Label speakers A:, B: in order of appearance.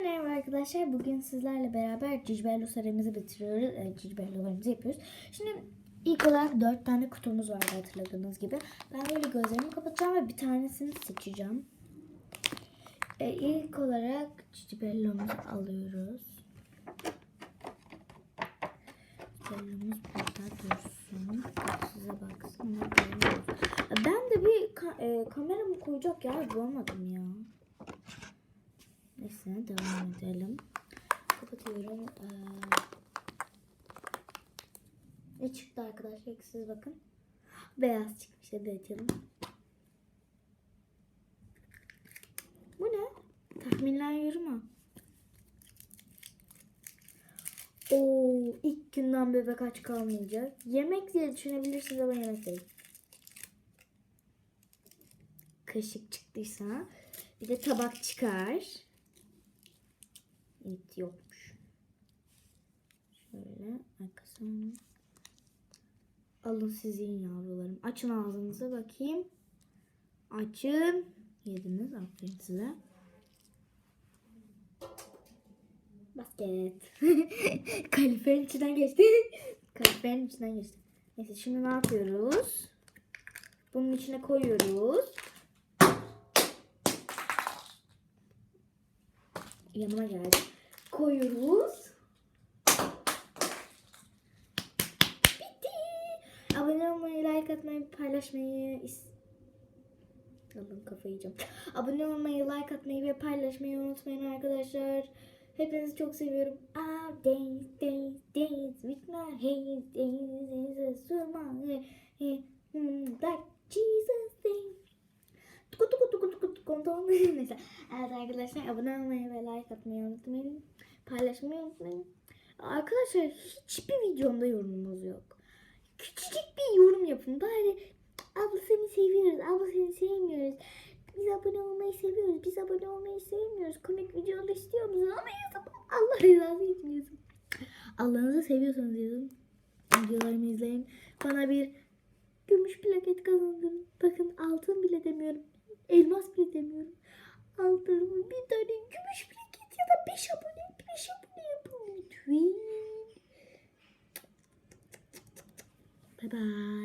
A: Merhaba arkadaşlar. Bugün sizlerle beraber Cicbello serimizi bitiriyoruz. E, Cicbello'larımızı yapıyoruz. Şimdi ilk olarak dört tane kutumuz vardı hatırladığınız gibi. Ben böyle gözlerimi kapatacağım ve bir tanesini seçeceğim. E, ilk olarak Cicbello'muzu alıyoruz. Cicbello'muz burada dursun. Size baksın. Ben de bir ka- e, kameramı koyacak yer bulamadım ya. Neyse devam edelim. Kapatıyorum. Ee, ne çıktı arkadaşlar? Siz bakın. Beyaz çıkmış. Hadi açalım. Bu ne? Tahminler yoruma. Oo, ilk günden bebek aç kalmayacak. Yemek diye düşünebilirsiniz ama yemek değil. Kaşık çıktıysa bir de tabak çıkar. Evet yokmuş. Şöyle arkasını alın sizin yavrularım. Açın ağzınızı bakayım. Açın. Yediniz aferin size. Basket. Kaliferin içinden geçti. Kaliferin içinden geçti. Neyse şimdi ne yapıyoruz? Bunun içine koyuyoruz. Yanıma geldi. Koyuyoruz. Bitti. Abone olmayı, like atmayı, paylaşmayı Alın kafayı yiyeceğim. Abone olmayı, like atmayı ve paylaşmayı unutmayın arkadaşlar. Hepinizi çok seviyorum. Ah, days, days, days with my hands, days, days, days, like Jesus tuku tuku. Neyse. Evet arkadaşlar abone olmayı ve like atmayı unutmayın. Paylaşmayı unutmayın. Arkadaşlar hiçbir videomda yorumumuz yok. Küçücük bir yorum yapın. Bari abla seni seviyoruz, abla seni sevmiyoruz. Biz abone olmayı seviyoruz, biz abone olmayı sevmiyoruz. Komik videolar istiyor musunuz? Ama yazın. Allah rızası için yazın. Allah'ınızı seviyorsanız yazın. Videolarımı izleyin. Bana bir gümüş plaket kazandırın. Bakın altın bile demiyorum. Elmas bile demiyorum. Aldığım bir tane gümüş plaket ya da 5 abone 5 abone yapın lütfen. Bye bye.